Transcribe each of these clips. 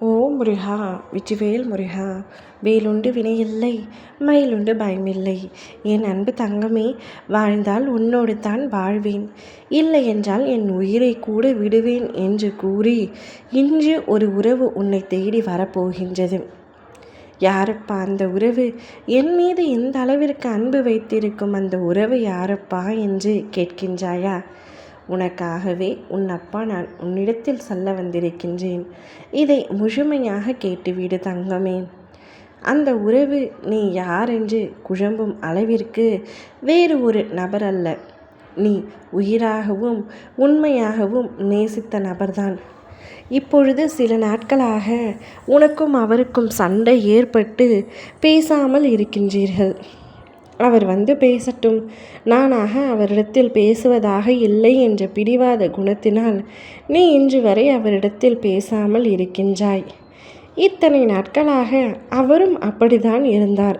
ஓ முருகா வெற்றிவேல் முருகா வேலுண்டு வினையில்லை மயிலுண்டு பயமில்லை. என் அன்பு தங்கமே வாழ்ந்தால் உன்னோடு தான் வாழ்வேன். இல்லை என்றால் என் உயிரை கூட விடுவேன் என்று கூறி இன்று ஒரு உறவு உன்னை தேடி வரப்போகின்றது. யாரப்பா அந்த உறவு? என் மீது எந்த அளவிற்கு அன்பு வைத்திருக்கும் அந்த உறவு யாரப்பா என்று கேட்கின்றாயா? உனக்காகவே உன் அப்பா நான் உன்னிடத்தில் சொல்ல வந்திருக்கின்றேன். இதை முழுமையாக கேட்டுவிடு தங்கமே. அந்த உறவு நீ யார் என்று குழம்பும் அளவிற்கு வேறு ஒரு நபர் அல்ல. நீ உயிராகவும் உண்மையாகவும் நேசித்த நபர்தான். இப்பொழுது சில நாட்களாக உனக்கும் அவருக்கும் சண்டை ஏற்பட்டு பேசாமல் இருக்கின்றீர்கள். அவர் வந்து பேசட்டும். நானாக அவரிடத்தில் பேசுவதாக இல்லை என்ற பிடிவாத குணத்தினால் நீ இன்று வரை அவரிடத்தில் பேசாமல் இருக்கின்றாய். இத்தனை நாட்களாக அவரும் அப்படிதான் இருந்தார்.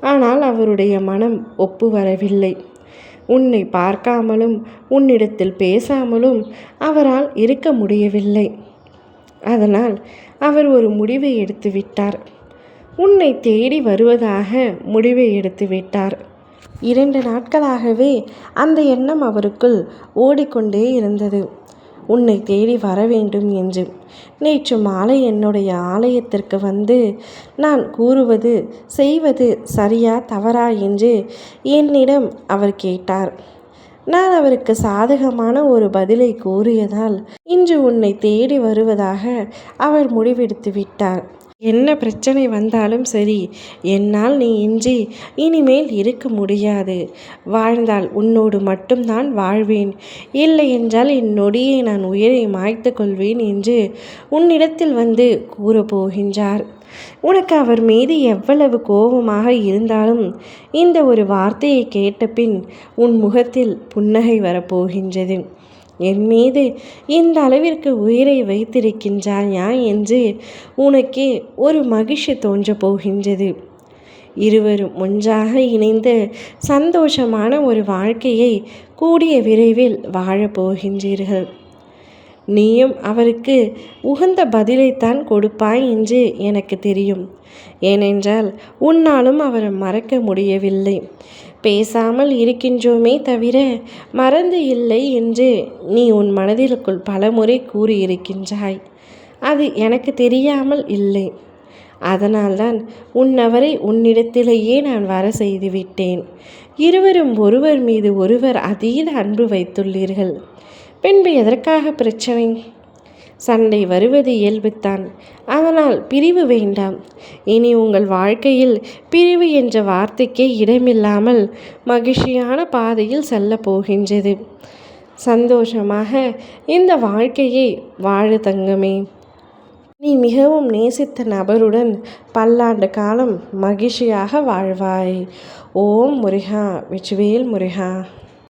ஆனால் அவருடைய மனம் ஒப்பு வரவில்லை உன்னை பார்க்காமலும் உன்னிடத்தில் பேசாமலும் அவரால் இருக்க முடியவில்லை. அதனால் அவர் ஒரு முடிவை எடுத்து விட்டார் உன்னை தேடி வருவதாக முடிவை எடுத்து விட்டார். இரண்டு நாட்களாகவே அந்த எண்ணம் அவருக்குள் ஓடிக்கொண்டே இருந்தது. உன்னை தேடி வர வேண்டும் என்று. நேற்று மாலை என்னுடைய ஆலயத்திற்கு வந்து நான் கூறுவது செய்வது சரியா தவறா என்று என்னிடம் அவர் கேட்டார். நான் அவருக்கு சாதகமான ஒரு பதிலை கூறியதால் இன்று உன்னை தேடி வருவதாக அவர் முடிவெடுத்து விட்டார். என்ன பிரச்சனை வந்தாலும் சரி என்னால் நீ இன்றி இனிமேல் இருக்க முடியாது. வாழ்ந்தால் உன்னோடு மட்டும்தான் வாழ்வேன். இல்லை என்றால் என் நொடியை நான் உயிரை மாய்த்து கொள்வேன் என்று உன்னிடத்தில் வந்து கூறப்போகின்றார். உனக்கு அவர் மீது எவ்வளவு கோபமாக இருந்தாலும் இந்த ஒரு வார்த்தையை கேட்ட பின் உன் முகத்தில் புன்னகை வரப்போகின்றது. என் மீது இந்த அளவிற்கு உயிரை வைத்திருக்கின்றாயா என்று உனக்கே ஒரு மகிழ்ச்சி தோன்றப் போகின்றது. இருவரும் ஒன்றாக இணைந்து சந்தோஷமான ஒரு வாழ்க்கையை கூடிய விரைவில் வாழப்போகின்றீர்கள் நீயும் அவருக்கு உகந்த பதிலைத்தான் கொடுப்பாய் என்று எனக்கு தெரியும். ஏனென்றால் உன்னாலும் அவரை மறக்க முடியவில்லை. பேசாமல் இருக்கின்றோமே தவிர மறந்து இல்லை என்று நீ உன் மனதிற்குள் பலமுறை கூறியிருக்கின்றாய். அது எனக்கு தெரியாமல் இல்லை. அதனால்தான் உன்னவரை உன்னிடத்திலேயே நான் வர செய்துவிட்டேன். இருவரும் ஒருவர் மீது ஒருவர் அதீத அன்பு வைத்துள்ளீர்கள். பின்பு எதற்காக பிரச்சனை? சண்டை வருவது இயல்புத்தான். அதனால் பிரிவு வேண்டாம். இனி உங்கள் வாழ்க்கையில் பிரிவு என்ற வார்த்தைக்கே இடமில்லாமல் மகிழ்ச்சியான பாதையில் செல்ல போகின்றது. சந்தோஷமாக இந்த வாழ்க்கையை வாழ தங்கமே. நீ மிகவும் நேசித்த நபருடன் பல்லாண்டு காலம் மகிழ்ச்சியாக வாழ்வாய். ஓம் முருகா வெற்றிவேல் முருகா.